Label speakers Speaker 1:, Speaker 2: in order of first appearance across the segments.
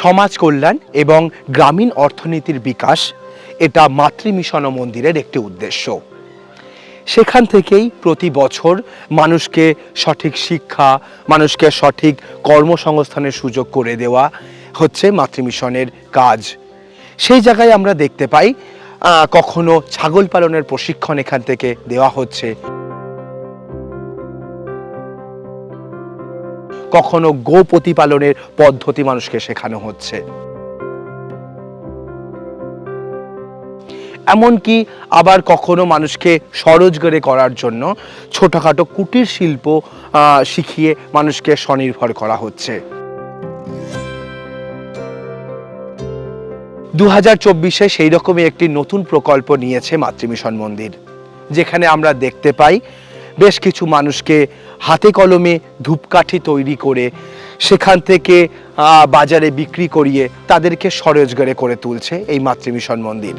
Speaker 1: সমাজ কল্যাণ এবং গ্রামীণ অর্থনীতির বিকাশ এটা মাতৃমিশন মন্দিরের একটি উদ্দেশ্য। সেখান থেকেই প্রতি বছর মানুষকে সঠিক শিক্ষা, মানুষকে সঠিক কর্মসংস্থানের সুযোগ করে দেওয়া হচ্ছে মাতৃমিশনের কাজ। সেই জায়গায় আমরা দেখতে পাই কখনো ছাগল পালনের প্রশিক্ষণ এখান থেকে দেওয়া হচ্ছে। কখনো গো প্রতিপালনের পদ্ধতি মানুষকে শেখানো হচ্ছে। এমনকি আবার কখনো মানুষকে স্বরোজগারে করার জন্য ছোটখাটো কুটির শিল্প শিখিয়ে মানুষকে স্বনির্ভর করা হচ্ছে। দু হাজার চব্বিশে সেই রকমই একটি নতুন প্রকল্প নিয়েছে মাতৃমিশন মন্দির, যেখানে আমরা দেখতে পাই বেশ কিছু মানুষকে হাতে কলমে ধূপকাঠি তৈরি করে সেখান থেকে বাজারে বিক্রি করিয়ে তাদেরকে স্বরোজগারে করে তুলছে এই মাতৃমিশন মন্দির।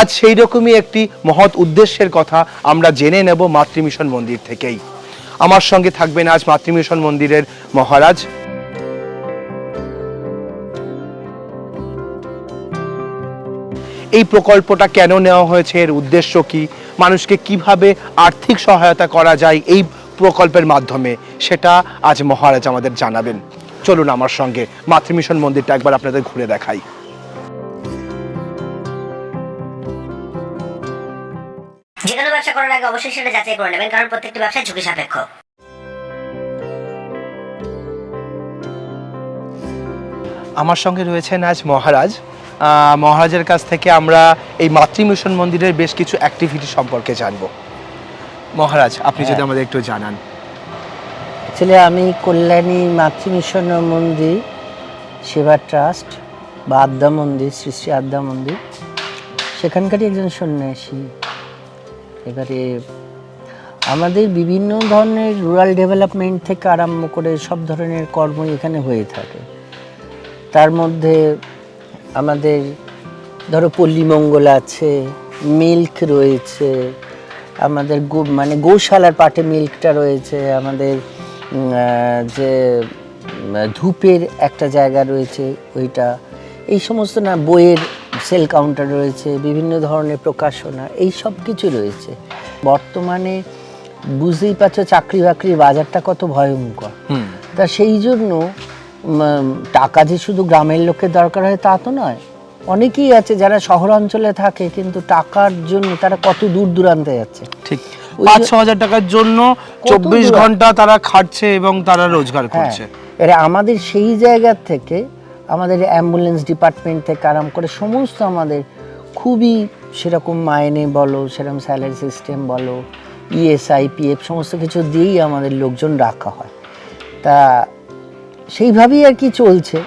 Speaker 1: আজ সেই রকমই একটি মহৎ উদ্দেশ্যের কথা আমরা জেনে নেব মাতৃমিশন মন্দির থেকেই। আমার সঙ্গে থাকবেন আজ মাতৃমিশন মন্দিরের মহারাজ এই প্রকল্পটা কেন নেওয়া হয়েছে? এর উদ্দেশ্য কি? মানুষকে কীভাবে আর্থিক সহায়তা করা যায় এই প্রকল্পের মাধ্যমে? সেটা আজ মহারাজ আমাদের জানাবেন। চলুন আমার সঙ্গে মাতৃমিশন মন্দিরটা একবার আপনাদের ঘুরে দেখাই।
Speaker 2: যে কোনো ব্যবসা করার আগে অবশ্যই সেটা যাচাই করে নেবেন কারণ প্রত্যেকটি ব্যবসা ঝুঁকি সাপেক্ষ।
Speaker 1: আমার সঙ্গে রয়েছেন আজ মহারাজ মহারাজের কাছ থেকে আমরা এই মাতৃমিশন মন্দিরের বেশ কিছু অ্যাক্টিভিটি সম্পর্কে জানব। মহারাজ আপনি যদি
Speaker 3: হ্যাঁ।
Speaker 1: আমাদের একটু জানান।
Speaker 3: অ্যাকচুয়ালি আমি কল্যাণী মাতৃমিশন মন্দির সেবা ট্রাস্ট বা আদ্যা মন্দির শ্রী শ্রী আদ্যা মন্দির সেখানকারই একজন সন্ন্যাসী। এবারে আমাদের বিভিন্ন ধরনের রুরাল ডেভেলপমেন্ট থেকে আরম্ভ করে সব ধরনের কর্মই এখানে হয়ে থাকে। তার মধ্যে আমাদের ধরো পল্লীমঙ্গল আছে মিল্ক রয়েছে আমাদের গো মানে গৌশালার পাটে মিল্কটা রয়েছে আমাদের যে ধূপের একটা জায়গা রয়েছে ওইটা। এই সমস্ত না বইয়ের সেল কাউন্টার রয়েছে বিভিন্ন ধরনের প্রকাশনা এই সব কিছু রয়েছে। বর্তমানে বুঝতেই পারছ চাকরি বাকরির বাজারটা কত ভয়ঙ্কর। তা সেই জন্য টাকা যে শুধু গ্রামের লোকের দরকার হয় তা তো নয়। অনেকেই আছে যারা শহরাঞ্চলে থাকে কিন্তু টাকার জন্য তারা কত দূর দূরান্তে যাচ্ছে।
Speaker 1: ঠিক। পাঁচ ছ হাজার টাকার জন্য চব্বিশ ঘণ্টা তারা খাটছে এবং তারা রোজগার
Speaker 3: হ্যাঁ।
Speaker 1: করছে।
Speaker 3: এরা আমাদের সেই জায়গা থেকে আমাদের অ্যাম্বুলেন্স ডিপার্টমেন্ট থেকে আরাম করে সমস্ত আমাদের খুবই সেরকম মাইনে বলো সেরকম স্যালারি সিস্টেম বলো ইএসআই পিএফ সমস্ত কিছু দিয়েই আমাদের লোকজন রাখা হয়। তা সেইভাবেই আর কি চলছে।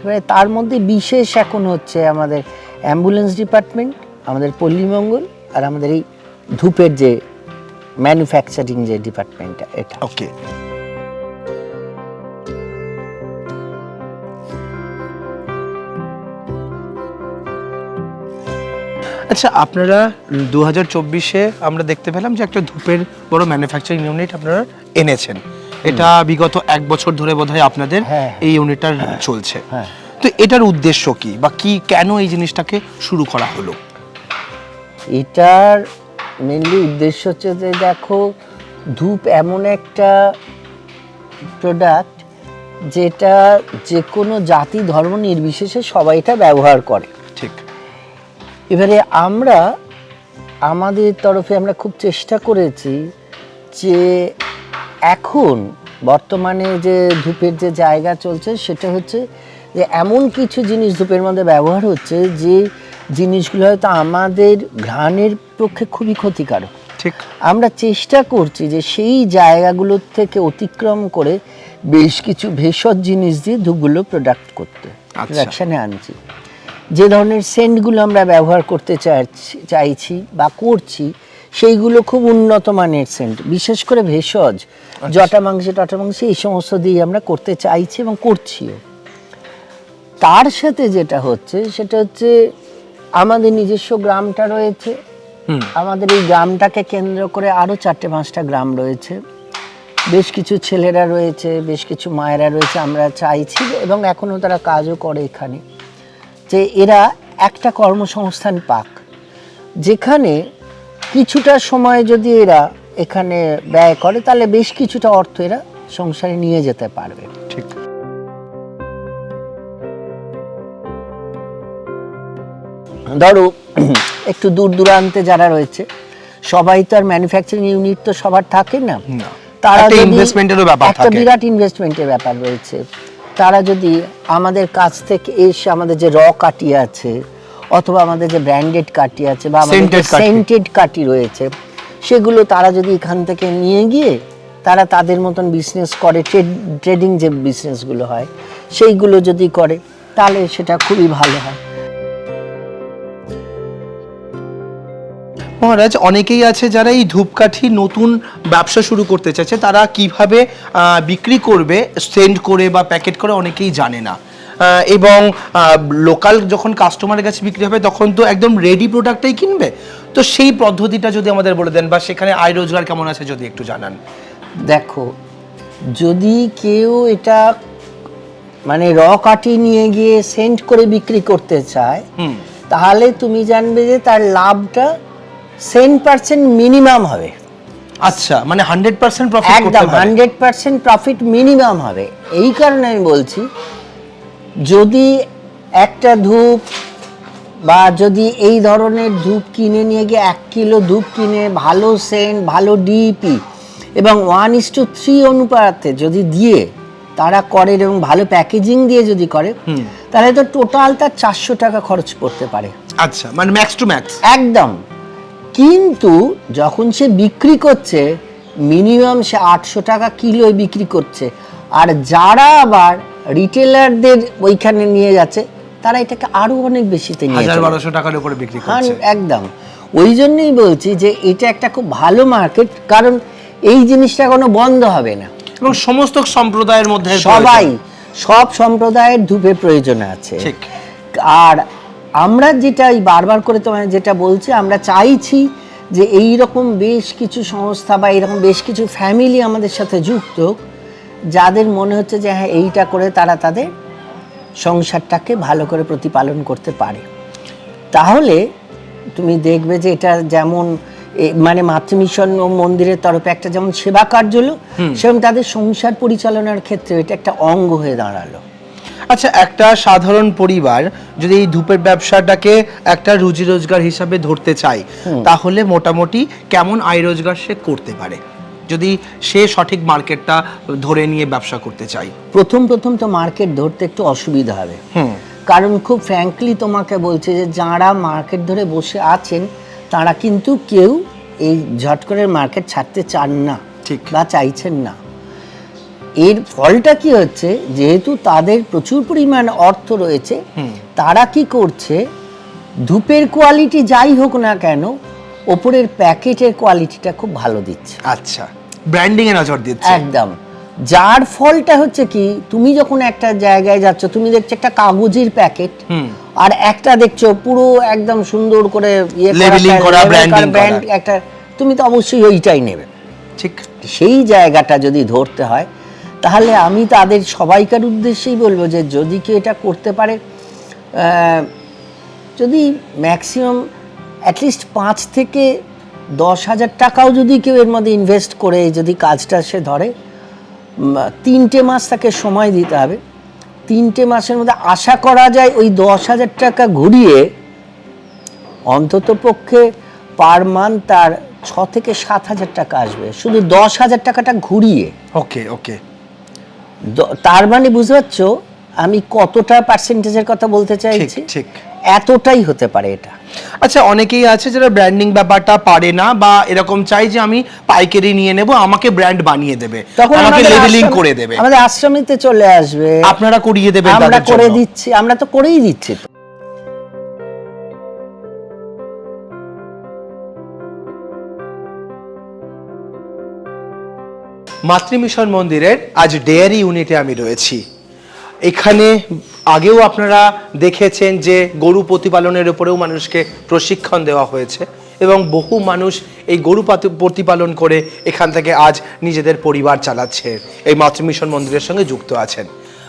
Speaker 3: এবারে তার মধ্যে বিশেষ এখন হচ্ছে আমাদের অ্যাম্বুলেন্স ডিপার্টমেন্ট আমাদের পল্লীমঙ্গল আর আমাদের এই ধূপের যে ম্যানুফ্যাকচারিং যে ডিপার্টমেন্টটা এটা।
Speaker 1: ওকে আচ্ছা আপনারা দু হাজার চব্বিশে আমরা দেখতে পেলাম যে একটা ধূপের বড় ম্যানুফ্যাকচারিং ইউনিট আপনারা এনেছেন। এটা বিগত এক বছর ধরে বোধহয় আপনাদের
Speaker 3: হ্যাঁ।
Speaker 1: এই ইউনিটটা চলছে।
Speaker 3: হ্যাঁ।
Speaker 1: তো এটার উদ্দেশ্য কি? বা কি কেন এই জিনিসটাকে শুরু করা হলো?
Speaker 3: এটার মেনলি উদ্দেশ্য হচ্ছে যে দেখো ধূপ এমন একটা প্রোডাক্ট যেটা যে কোনো জাতি ধর্ম নির্বিশেষে সবাই এটা ব্যবহার করে।
Speaker 1: ঠিক।
Speaker 3: এবারে আমরা আমাদের তরফে আমরা খুব চেষ্টা করেছি যে এখন বর্তমানে যে ধূপের যে জায়গা চলছে সেটা হচ্ছে যে এমন কিছু জিনিস ধূপের মধ্যে ব্যবহার হচ্ছে যে জিনিসগুলো হয়তো আমাদের ঘ্রাণের পক্ষে খুবই ক্ষতিকারক।
Speaker 1: ঠিক।
Speaker 3: আমরা চেষ্টা করছি যে সেই জায়গাগুলোর থেকে অতিক্রম করে বেশ কিছু ভেষজ জিনিস দিয়ে ধূপগুলো প্রোডাক্ট করতে
Speaker 1: আচ্ছা।
Speaker 3: প্রোডাকশানে আনছি। যে ধরনের সেন্টগুলো আমরা ব্যবহার করতে চাইছি চাইছি বা করছি সেইগুলো খুব উন্নত মানের সেন্ট বিশেষ করে ভেষজ। জটা মাংস টটা মাংস এই সমস্ত দিয়ে আমরা করতে চাইছি এবং করছিও। তার সাথে যেটা হচ্ছে সেটা হচ্ছে আমাদের নিজস্ব গ্রামটা রয়েছে। আমাদের এই গ্রামটাকে কেন্দ্র করে আরও চারটে পাঁচটা গ্রাম রয়েছে। বেশ কিছু ছেলেরা রয়েছে বেশ কিছু মায়েরা রয়েছে আমরা চাইছি এবং এখনও তারা কাজও করে এখানে। যে এরা একটা কর্মসংস্থান পাক যেখানে কিছুটা সময় যদি এরা এখানে ব্যয় করে তাহলে বেশ কিছুটা অর্থ এরা সংসারে নিয়ে যেতে পারবে।
Speaker 1: ঠিক।
Speaker 3: ধরো একটু দূর দূরান্তে যারা রয়েছে সবাই তো আর ম্যানুফ্যাকচারিং ইউনিট তো সবার থাকে না। তারা
Speaker 1: investment-এরও ব্যাপার
Speaker 3: একটা বিরাট ইনভেস্টমেন্টের ব্যাপার রয়েছে। তারা যদি আমাদের কাছ থেকে এসে আমাদের যে র কাটি আছে অথবা আমাদের যে ব্র্যান্ডেড কাটি আছে বা আমাদের সেন্টেড কাটি রয়েছে সেগুলো তারা যদি এখান থেকে নিয়ে গিয়ে তারা তাদের মতন বিজনেস করে ট্রেড ট্রেডিং যে বিজনেসগুলো হয়, সেইগুলো যদি করে, তাহলে সেটা খুবই ভালো হয়।
Speaker 1: মহারাজ, অনেকেই আছে যারা এই ধূপকাঠি নতুন ব্যবসা শুরু করতে চাইছে, তারা কীভাবে বিক্রি করবে সেন্ড করে বা প্যাকেট করে অনেকেই জানে না। এবং লোকাল যখন কাস্টমারের কাছে বিক্রি হবে তখন তো একদম রেডি প্রোডাক্টটাই কিনবে। তো সেই পদ্ধতিটা যদি আমাদের বলে দেন বা সেখানে আয় রোজগার কেমন আছে যদি একটু জানান।
Speaker 3: দেখো যদি কেউ এটা মানে র কাটি নিয়ে গিয়ে সেন্ট করে বিক্রি করতে চায় তাহলে তুমি জানবে যে তার লাভটা সেন্ট পার্সেন্ট মিনিমাম হবে।
Speaker 1: আচ্ছা মানে হান্ড্রেড পার্সেন্ট প্রফিট
Speaker 3: একদম হান্ড্রেড পার্সেন্ট প্রফিট মিনিমাম হবে। এই কারণে আমি বলছি যদি একটা ধূপ বা যদি এই ধরনের ধূপ কিনে নিয়ে গিয়ে এক কিলো ধূপ কিনে ভালো সেন্ট ভালো ডিপি এবং ওয়ান ইস টু থ্রি অনুপাতে যদি দিয়ে তারা করে এবং ভালো প্যাকেজিং দিয়ে যদি করে তাহলে তো টোটাল তার চারশো টাকা খরচ পড়তে পারে।
Speaker 1: আচ্ছা মানে ম্যাক্স টু ম্যাক্স
Speaker 3: একদম। কিন্তু যখন সে বিক্রি করছে মিনিমাম সে আটশো টাকা কিলোয় বিক্রি করছে। আর যারা আবার রিটেলারদের ওইখানে নিয়ে যাচ্ছে তারা এটাকে আরও অনেক বেশিতে নিয়ে
Speaker 1: বারোশো টাকার উপরে বিক্রি
Speaker 3: হ্যাঁ
Speaker 1: করছে।
Speaker 3: একদম। ওই জন্যই বলছি যে এটা একটা খুব ভালো মার্কেট কারণ এই জিনিসটা কোনো বন্ধ হবে না।
Speaker 1: এবং সমস্ত সম্প্রদায়ের মধ্যে
Speaker 3: সবাই সব সম্প্রদায়ের ধূপের প্রয়োজন আছে। আর আমরা যেটা বারবার করে তোমায় যেটা বলছি আমরা চাইছি যে এই রকম বেশ কিছু সংস্থা বা এরকম বেশ কিছু ফ্যামিলি আমাদের সাথে যুক্ত হোক, যাদের মনে হচ্ছে যে হ্যাঁ এইটা করে তারা তাদের সংসারটাকে ভালো করে প্রতিপালন করতে পারে। তাহলে তুমি দেখবে যে এটা যেমন মানে মাতৃমিশন ও মন্দিরের তরফে একটা যেমন সেবা কার্য হলো সেরকম তাদের সংসার পরিচালনার ক্ষেত্রে এটা একটা অঙ্গ হয়ে দাঁড়াল।
Speaker 1: আচ্ছা একটা সাধারণ পরিবার যদি এই ধূপের ব্যবসাটাকে একটা রুজি রোজগার হিসাবে ধরতে চায় তাহলে মোটামুটি কেমন আয় রোজগার সে করতে পারে? যদি সে সঠিক মার্কেটটা ধরে নিয়ে ব্যবসা করতে চায়।
Speaker 3: প্রথম প্রথম তো মার্কেট ধরতে একটু অসুবিধা হবে। কারণ খুব ফ্র্যাঙ্কলি তোমাকে বলছে যে যারা মার্কেট ধরে বসে আছেন তারা কিন্তু কেউ এই ঝট করে মার্কেট ছাড়তে চান না
Speaker 1: ঠিক।
Speaker 3: বা চাইছেন না। এর ফলটা কি হচ্ছে যেহেতু তাদের প্রচুর পরিমাণ অর্থ রয়েছে তারা কি করছে ধূপের কোয়ালিটি যাই হোক না কেন ওপরের প্যাকেটের কোয়ালিটিটা খুব ভালো দিচ্ছে।
Speaker 1: আচ্ছা। ব্র্যান্ডিং এ নজর দিচ্ছে।
Speaker 3: একদম। যার ফলটা হচ্ছে কি তুমি যখন একটা জায়গায় যাচ্ছ তুমি দেখছ একটা কাগজের প্যাকেট আর একটা দেখছ পুরো একদম সুন্দর করে ইয়ে
Speaker 1: করা,
Speaker 3: ব্র্যান্ড একটা তুমি তো অবশ্যই ওইটাই নেবে।
Speaker 1: ঠিক।
Speaker 3: সেই জায়গাটা যদি ধরতে হয় তাহলে আমি তাদের সবাইকার উদ্দেশ্যেই বলব যে যদি কেউ এটা করতে পারে যদি ম্যাক্সিমাম অ্যাটলিস্ট পাঁচ থেকে দশ হাজার টাকাও যদি কেউ এর মধ্যে ইনভেস্ট করে যদি কাজটা সে ধরে তিনটে মাস তাকে সময় দিতে হবে। তিনটে মাসের মধ্যে আশা করা যায় ওই দশ হাজার টাকা ঘুরিয়ে অন্তত পক্ষে পার মান্থ তার ছ থেকে সাত হাজার টাকা আসবে। শুধু দশ হাজার টাকাটা ঘুরিয়ে।
Speaker 1: ওকে ওকে।
Speaker 3: তার মানে বুঝতে পারছ আমি কতটা পার্সেন্টেজের কথা বলতে চাইছি?
Speaker 1: ঠিক।
Speaker 3: এতটাই হতে পারে এটা।
Speaker 1: আচ্ছা অনেকেই আছে যারা ব্র্যান্ডিং ব্যাপারটা পারে না বা এরকম চাই যে আমি পাইকারি নিয়ে নেব আমাকে ব্র্যান্ড বানিয়ে দেবে তখন
Speaker 3: আমাকে
Speaker 1: লেবেলিং করে দেবে।
Speaker 3: আমাদের আশ্রমিতে চলে আসবে।
Speaker 1: আপনারা করিয়ে দেবেন
Speaker 3: আমরা করে দিচ্ছি আমরা তো করেই দিচ্ছি তো।
Speaker 1: মাতৃমিশন মন্দিরের আজ ডেয়ারি ইউনিটে আমি রয়েছি। এখানে আগেও আপনারা দেখেছেন যে গরু প্রতিপালনের উপরেও মানুষকে প্রশিক্ষণ দেওয়া হয়েছে এবং বহু মানুষ এই গরু প্রতিপালন করে এখান থেকে আজ নিজেদের পরিবার চালাচ্ছে। এই মাতৃমিশন মন্দিরের সঙ্গে যুক্ত আছেন।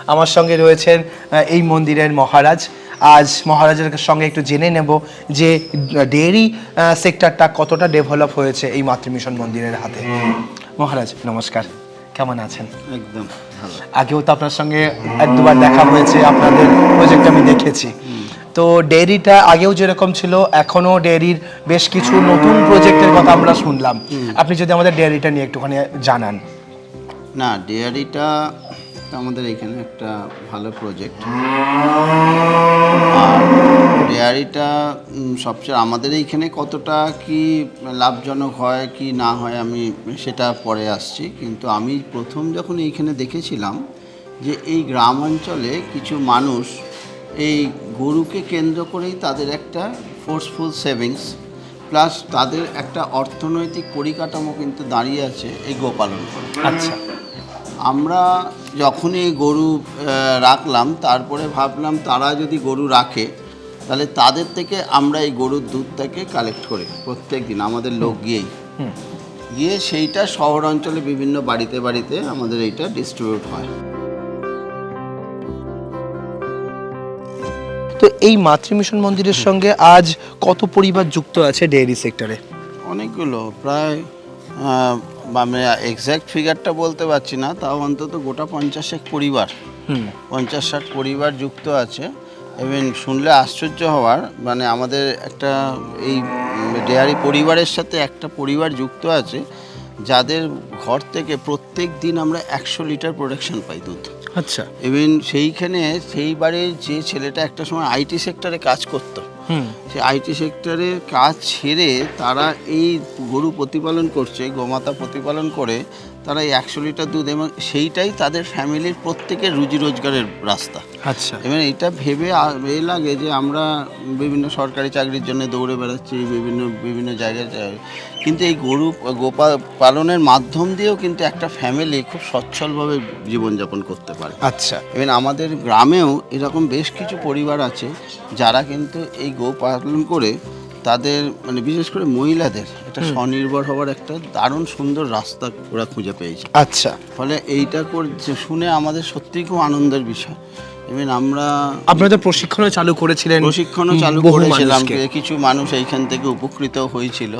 Speaker 1: আমার সঙ্গে রয়েছেন এই মন্দিরের মহারাজ। আজ মহারাজের সঙ্গে একটু জেনে নেব যে ডেয়ারি সেক্টরটা কতটা ডেভেলপ হয়েছে এই মাতৃমিশন মন্দিরের হাতে। মহারাজ নমস্কার। কেমন আছেন?
Speaker 4: একদম।
Speaker 1: আগেও তো আপনার সঙ্গে এক দুবার দেখা হয়েছে আপনাদের প্রজেক্ট আমি দেখেছি। তো ডেয়ারিটা আগেও যেরকম ছিল এখনও ডেয়ারির বেশ কিছু নতুন প্রজেক্টের কথা আমরা শুনলাম। আপনি যদি আমাদের ডেয়ারিটা নিয়ে একটুখানি জানান।
Speaker 4: না ডেয়ারিটা আমাদের এখানে একটা ভালো প্রজেক্ট আর ডেয়ারিটা সবচেয়ে আমাদের এইখানে কতটা কি লাভজনক হয় কি না হয় আমি সেটা পরে আসছি। কিন্তু আমি প্রথম যখন এইখানে দেখেছিলাম যে এই গ্রাম অঞ্চলে কিছু মানুষ এই গরুকে কেন্দ্র করেই তাদের একটা ফোর্সফুল সেভিংস প্লাস তাদের একটা অর্থনৈতিক পরিকাঠামো কিন্তু দাঁড়িয়ে আছে এই গোপালন করে
Speaker 1: আচ্ছা।
Speaker 4: আমরা যখনই গরু রাখলাম তারপরে ভাবলাম তারা যদি গরু রাখে তাহলে তাদের থেকে আমরা এই গরুর দুধটাকে কালেক্ট করি প্রত্যেক দিন আমাদের লোক গিয়েই। গিয়ে সেইটা শহর অঞ্চলে বিভিন্ন বাড়িতে বাড়িতে আমাদের এইটা ডিস্ট্রিবিউট হয়।
Speaker 1: তো এই মাতৃমিশন মন্দিরের সঙ্গে আজ কত পরিবার যুক্ত আছে ডেয়ারি সেক্টরে
Speaker 4: অনেকগুলো প্রায় আমি এক্স্যাক্ট ফিগারটা বলতে পারছি না তাও অন্তত গোটা পঞ্চাশেক পরিবার পঞ্চাশ ষাট পরিবার যুক্ত আছে। এবং শুনলে আশ্চর্য হওয়ার মানে আমাদের একটা এই ডেয়ারি পরিবারের সাথে একটা পরিবার যুক্ত আছে যাদের ঘর থেকে প্রত্যেক দিন আমরা একশো লিটার প্রোডাকশন পাই দুধ।
Speaker 1: আচ্ছা।
Speaker 4: ইভেন সেইখানে সেই বাড়ির যে ছেলেটা একটা সময় আইটি সেক্টরে কাজ করতো
Speaker 1: হুম।
Speaker 4: সে আইটি সেক্টরে কাজ ছেড়ে তারা এই গরু প্রতিপালন করছে গোমাতা প্রতিপালন করে তারা এই একশো লিটার দুধ এবং সেইটাই তাদের ফ্যামিলির প্রত্যেকের রুজি রোজগারের রাস্তা।
Speaker 1: আচ্ছা।
Speaker 4: এবার এটা ভেবে এ লাগে যে আমরা বিভিন্ন সরকারি চাকরির জন্য দৌড়ে বেড়াচ্ছি বিভিন্ন বিভিন্ন জায়গায়। কিন্তু এই গরু গোপা পালনের মাধ্যম দিয়েও কিন্তু একটা ফ্যামিলি খুব সচ্ছলভাবে জীবনযাপন করতে পারে।
Speaker 1: আচ্ছা।
Speaker 4: এবং আমাদের গ্রামেও এরকম বেশ কিছু পরিবার আছে যারা কিন্তু এই গো পালন করে তাদের মানে বিশেষ করে মহিলাদের একটা স্বনির্ভর হওয়ার একটা দারুণ সুন্দর রাস্তা ওরা খুঁজে পেয়েছে।
Speaker 1: আচ্ছা।
Speaker 4: ফলে এইটা করছে শুনে আমাদের সত্যিই খুব আনন্দের বিষয়। এবং আমরা
Speaker 1: আপনারা তো প্রশিক্ষণও চালু করেছিলেন
Speaker 4: প্রশিক্ষণও চালু করেছিলাম কিছু মানুষ এইখান থেকে উপকৃত হয়েছিল।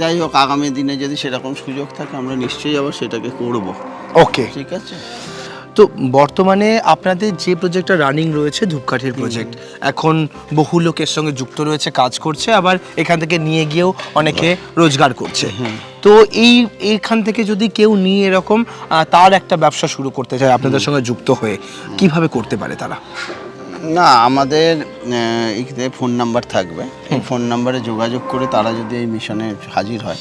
Speaker 4: যাই হোক আগামী দিনে যদি সেরকম সুযোগ থাকে আমরা নিশ্চয়ই আবার সেটাকে করব।
Speaker 1: ওকে।
Speaker 4: ঠিক আছে?
Speaker 1: তো বর্তমানে আপনাদের যে প্রজেক্টটা রানিং রয়েছে ধূপকাঠির প্রজেক্ট এখন বহু লোকের সঙ্গে যুক্ত রয়েছে কাজ করছে আবার এখান থেকে নিয়ে গিয়েও অনেকে রোজগার করছে। তো এই এইখান থেকে যদি কেউ নিয়ে এরকম তার একটা ব্যবসা শুরু করতে চায় আপনাদের সঙ্গে যুক্ত হয়ে কীভাবে করতে পারে তারা?
Speaker 4: না আমাদের এখানে ফোন নাম্বার থাকবে। এই ফোন নাম্বারে যোগাযোগ করে তারা যদি এই মিশনে হাজির হয়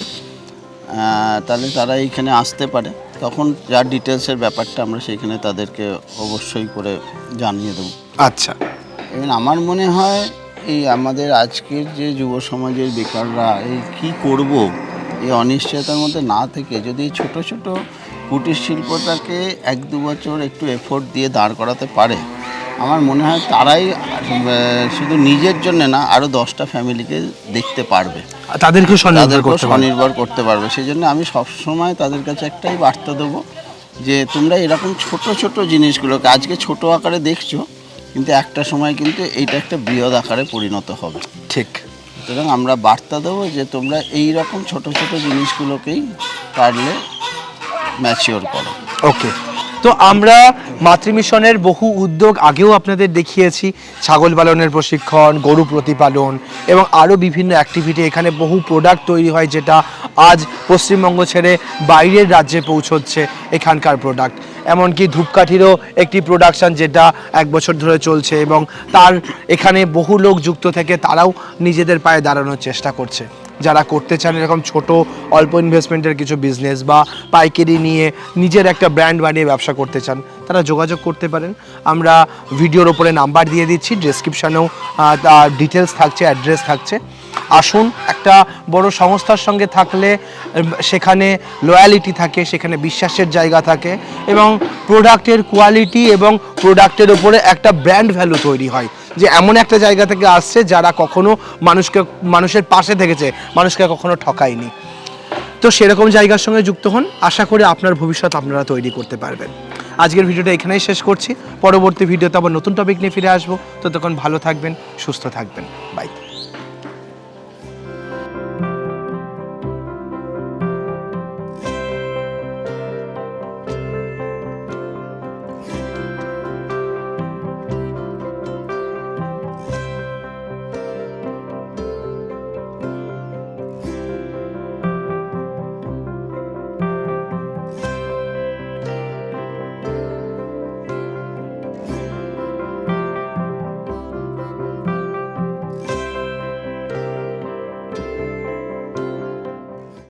Speaker 4: তাহলে তারা এইখানে আসতে পারে। তখন যার ডিটেলসের ব্যাপারটা আমরা সেইখানে তাদেরকে অবশ্যই করে জানিয়ে দেবো।
Speaker 1: আচ্ছা।
Speaker 4: এবং আমার মনে হয় এই আমাদের আজকের যে যুব সমাজের বেকাররা এই কি করব? এই অনিশ্চয়তার মধ্যে না থেকে যদি ছোট ছোট কুটির শিল্পটাকে এক দু বছর একটু এফোর্ট দিয়ে দাঁড় করাতে পারে আমার মনে হয় তারাই শুধু নিজের জন্য না আরও দশটা ফ্যামিলিকে দেখতে পারবে।
Speaker 1: তাদেরকে স্বনির্ভর করতে
Speaker 4: স্বনির্ভর করতে পারবে। সেই জন্য আমি সবসময় তাদের কাছে একটাই বার্তা দেবো যে তোমরা এরকম ছোট ছোট জিনিসগুলোকে আজকে ছোট আকারে দেখছ কিন্তু একটা সময় কিন্তু এইটা একটা বৃহৎ আকারে পরিণত হবে।
Speaker 1: ঠিক।
Speaker 4: সুতরাং আমরা বার্তা দেবো যে তোমরা এই রকম ছোট ছোট জিনিসগুলোকেই পারলে ম্যাচিওর করো।
Speaker 1: ওকে তো আমরা মাতৃমিশনের বহু উদ্যোগ আগেও আপনাদের দেখিয়েছি। ছাগল পালনের প্রশিক্ষণ, গরু প্রতিপালন এবং আরও বিভিন্ন অ্যাক্টিভিটি এখানে বহু প্রোডাক্ট তৈরি হয় যেটা আজ পশ্চিমবঙ্গ ছেড়ে বাইরের রাজ্যে পৌঁছচ্ছে এখানকার প্রোডাক্ট এমনকি ধূপকাঠিরও একটি প্রোডাকশন যেটা এক বছর ধরে চলছে এবং তার এখানে বহু লোক যুক্ত থেকে তারাও নিজেদের পায়ে দাঁড়ানোর চেষ্টা করছে। যারা করতে চান এরকম ছোট, অল্প ইনভেস্টমেন্টের কিছু বিজনেস বা পাইকারি নিয়ে নিজের একটা ব্র্যান্ড বানিয়ে ব্যবসা করতে চান, তারা যোগাযোগ করতে পারেন। আমরা ভিডিওর ওপরে নাম্বার দিয়ে দিচ্ছি ডেসক্রিপশানেও ডিটেলস থাকছে অ্যাড্রেস থাকছে। আসুন, একটা বড় সংস্থার সঙ্গে থাকলে সেখানে লয়ালিটি থাকে, সেখানে বিশ্বাসের জায়গা থাকে এবং প্রোডাক্টের কোয়ালিটি এবং প্রোডাক্টের ওপরে একটা ব্র্যান্ড ভ্যালু তৈরি হয়। যে এমন একটা জায়গা থেকে আসছে যারা কখনো মানুষকে, মানুষের পাশে থেকেছে, মানুষকে কখনো ঠকায়নি। তো সেরকম জায়গার সঙ্গে যুক্ত হন। আশা করি আপনার ভবিষ্যৎ আপনারা তৈরি করতে পারবেন। আজকের ভিডিওটা এখানেই শেষ করছি। পরবর্তী ভিডিওতে আবার নতুন টপিক নিয়ে ফিরে আসব। ততক্ষণ ভালো থাকবেন, সুস্থ থাকবেন। বাই